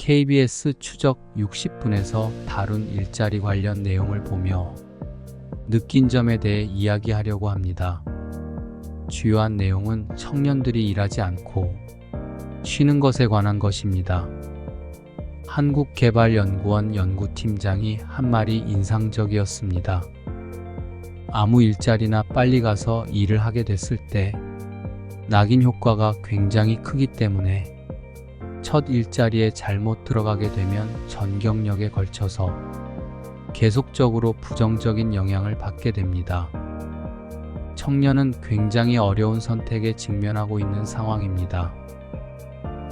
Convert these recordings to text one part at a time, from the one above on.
KBS 추적 60분에서 다룬 일자리 관련 내용을 보며 느낀 점에 대해 이야기하려고 합니다. 주요한 내용은 청년들이 일하지 않고 쉬는 것에 관한 것입니다. 한국개발연구원 연구팀장이 한 말이 인상적이었습니다. 아무 일자리나 빨리 가서 일을 하게 됐을 때 낙인 효과가 굉장히 크기 때문에 첫 일자리에 잘못 들어가게 되면 전 경력에 걸쳐서 계속적으로 부정적인 영향을 받게 됩니다. 청년은 굉장히 어려운 선택에 직면하고 있는 상황입니다.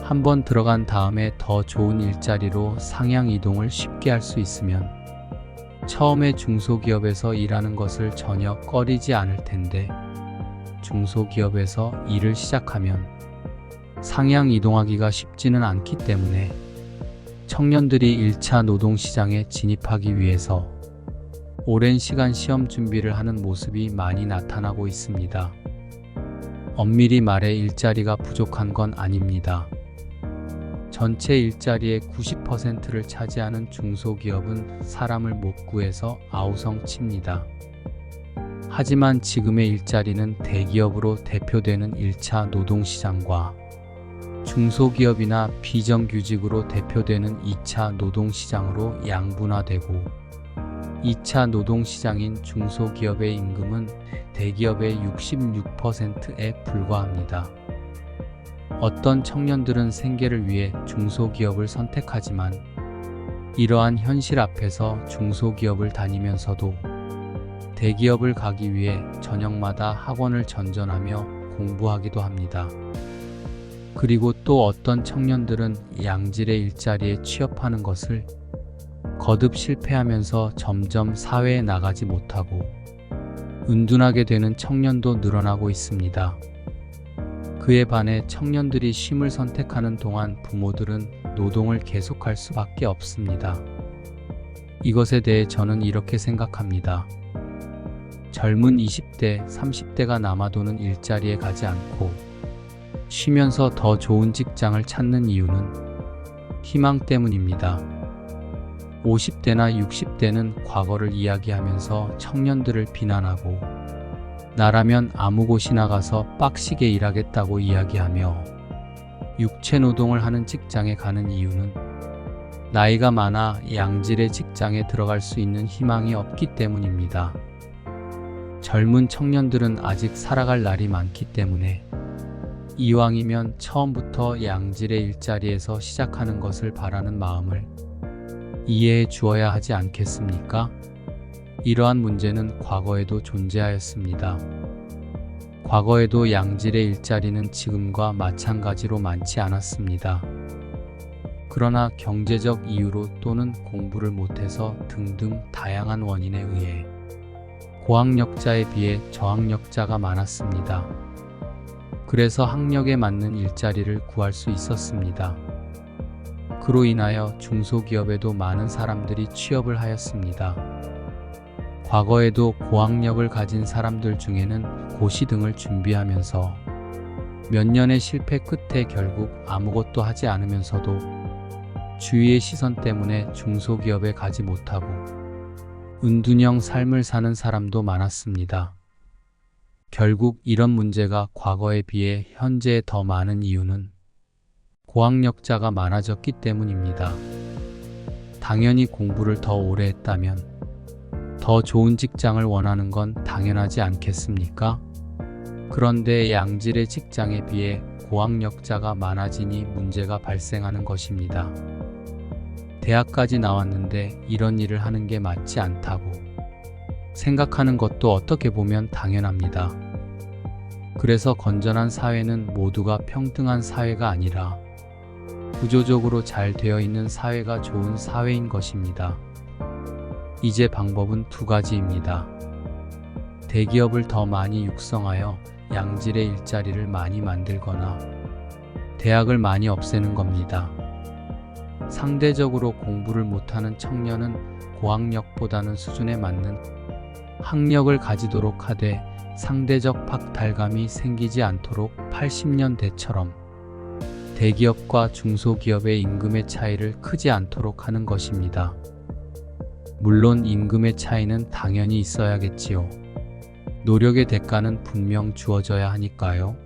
한번 들어간 다음에 더 좋은 일자리로 상향 이동을 쉽게 할 수 있으면 처음에 중소기업에서 일하는 것을 전혀 꺼리지 않을 텐데 중소기업에서 일을 시작하면 상향 이동하기가 쉽지는 않기 때문에 청년들이 1차 노동시장에 진입하기 위해서 오랜 시간 시험 준비를 하는 모습이 많이 나타나고 있습니다. 엄밀히 말해 일자리가 부족한 건 아닙니다. 전체 일자리의 90%를 차지하는 중소기업은 사람을 못 구해서 아우성칩니다. 하지만 지금의 일자리는 대기업으로 대표되는 1차 노동시장과 중소기업이나 비정규직으로 대표되는 2차 노동시장으로 양분화되고 2차 노동시장인 중소기업의 임금은 대기업의 66%에 불과합니다. 어떤 청년들은 생계를 위해 중소기업을 선택하지만 이러한 현실 앞에서 중소기업을 다니면서도 대기업을 가기 위해 저녁마다 학원을 전전하며 공부하기도 합니다. 그리고 또 어떤 청년들은 양질의 일자리에 취업하는 것을 거듭 실패하면서 점점 사회에 나가지 못하고 은둔하게 되는 청년도 늘어나고 있습니다. 그에 반해 청년들이 쉼을 선택하는 동안 부모들은 노동을 계속할 수밖에 없습니다. 이것에 대해 저는 이렇게 생각합니다. 젊은 20대, 30대가 남아도는 일자리에 가지 않고 쉬면서 더 좋은 직장을 찾는 이유는 희망 때문입니다. 50대나 60대는 과거를 이야기하면서 청년들을 비난하고 나라면 아무 곳이나 가서 빡시게 일하겠다고 이야기하며 육체 노동을 하는 직장에 가는 이유는 나이가 많아 양질의 직장에 들어갈 수 있는 희망이 없기 때문입니다. 젊은 청년들은 아직 살아갈 날이 많기 때문에 이왕이면 처음부터 양질의 일자리에서 시작하는 것을 바라는 마음을 이해해 주어야 하지 않겠습니까? 이러한 문제는 과거에도 존재하였습니다. 과거에도 양질의 일자리는 지금과 마찬가지로 많지 않았습니다. 그러나 경제적 이유로 또는 공부를 못해서 등등 다양한 원인에 의해 고학력자에 비해 저학력자가 많았습니다. 그래서 학력에 맞는 일자리를 구할 수 있었습니다. 그로 인하여 중소기업에도 많은 사람들이 취업을 하였습니다. 과거에도 고학력을 가진 사람들 중에는 고시 등을 준비하면서 몇 년의 실패 끝에 결국 아무것도 하지 않으면서도 주위의 시선 때문에 중소기업에 가지 못하고 은둔형 삶을 사는 사람도 많았습니다. 결국 이런 문제가 과거에 비해 현재에 더 많은 이유는 고학력자가 많아졌기 때문입니다. 당연히 공부를 더 오래 했다면 더 좋은 직장을 원하는 건 당연하지 않겠습니까? 그런데 양질의 직장에 비해 고학력자가 많아지니 문제가 발생하는 것입니다. 대학까지 나왔는데 이런 일을 하는 게 맞지 않다고 생각하는 것도 어떻게 보면 당연합니다. 그래서 건전한 사회는 모두가 평등한 사회가 아니라 구조적으로 잘 되어 있는 사회가 좋은 사회인 것입니다. 이제 방법은 두 가지입니다. 대기업을 더 많이 육성하여 양질의 일자리를 많이 만들거나 대학을 많이 없애는 겁니다. 상대적으로 공부를 못하는 청년은 고학력보다는 수준에 맞는 학력을 가지도록 하되 상대적 박탈감이 생기지 않도록 80년대처럼 대기업과 중소기업의 임금의 차이를 크지 않도록 하는 것입니다. 물론 임금의 차이는 당연히 있어야겠지요. 노력의 대가는 분명 주어져야 하니까요.